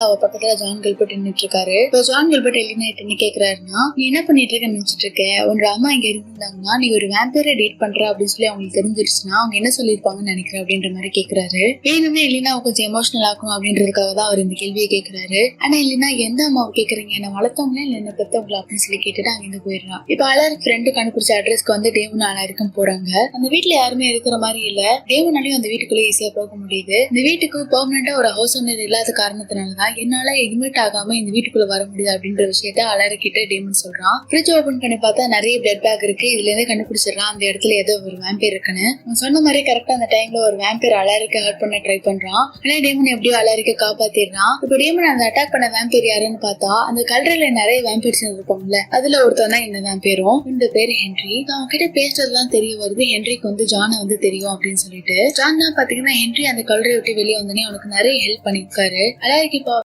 அவ பக்கத்துல John Gilbert நின்னுட்டு இருக்காரு இப்போ ஜான் கில்பர்ட் எலினா என்ன கேக்குறாருன்னா நீ என்ன பண்ணிட்டு இருக்க நினைச்சிட்டு இருக்க உன்னோட அம்மா இங்க இருந்தாங்கன்னா நீ ஒரு வேம்பேரை டேட் பண்ற? அப்படின்னு சொல்லி அவங்களுக்கு தெரிஞ்சிருச்சுன்னா அவங்க என்ன சொல்லிருப்பாங்கன்னு நினைக்கிறேன் அப்படின்ற மாதிரி கேக்குறாரு. வேணுமே இல்லைன்னா கொஞ்சம் எமோஷனல் ஆகும் அப்படின்றதுக்காக தான் அவர் இந்த கேள்வியை கேக்குறாரு. ஆனா இல்லைன்னா எந்த அம்மாவை கேக்குறீங்க? என்ன வளர்த்தவங்களே இல்ல என்ன பெத்தவங்களா அப்படின்னு சொல்லி கேட்டுட்டு அங்க இருந்து போயிடுறான். இப்ப அலர் ஃப்ரெண்டு கண்டுபிடிச்ச அட்ரஸ்க்கு வந்து தேவன் அலருக்கும் போறாங்க. அந்த வீட்டுல யாருமே இருக்கிற மாதிரி இல்ல. தேவனாலையும் அந்த வீட்டுக்குள்ளே ஈஸியா போக முடியுது. இந்த வீட்டுக்கு பெர்மனண்டா ஒரு ஹவுஸ் ஓனர் இல்லாத காரணத்தினாலதான் என்னால எட்மிட் ஆகாம இந்த வீட்டுக்குள்ள வர முடியாது அப்படின்ற விஷயத்த அலற டேமன் சொல்றான். ஃப்ரிட்ஜ் ஓபன் பண்ணி பார்த்தா நிறைய பிளட் பேக் இருக்கு. இதுல இருந்து கண்டுபிடிச்சிடறான் அந்த இடத்துல ஏதோ ஒரு வேம்பேர் இருக்குன்னு. அவன் சொன்ன மாதிரி கரெக்டா அந்த டைம்ல ஒரு வேம்பேர் அலரிக்க ஹர்ட் பண்ண ட்ரை பண்றான். ஆனா டேமன் எப்படியோ அலரிக்க காப்பாத்திடுறான். இப்போ டேமன் அந்த அட்டாக் பண்ண வேம்பேர் யாருன்னு பார்த்தா அந்த கல்றையில நிறைய வேம்பேர்ஸ் இருப்பாங்கல்ல. அதுல ஒருத்தன் தான் இந்த வேம்பேரும் இந்த பேர் ஹென்றி. அவன் கிட்ட பேசுறதுலாம் தெரிய வருது. ஹென்ரிக்கு வந்து ஜானை வந்து தெரியும் அப்படின்னு சொல்லிட்டு. ஜான் தான் பாத்தீங்கன்னா ஹென்றி அந்த கல்றையை விட்டு வெளியே வந்தோடனே அவனுக்கு நிறைய ஹெல்ப் பண்ணிருக்காரு அலாரிக்கு இப்போ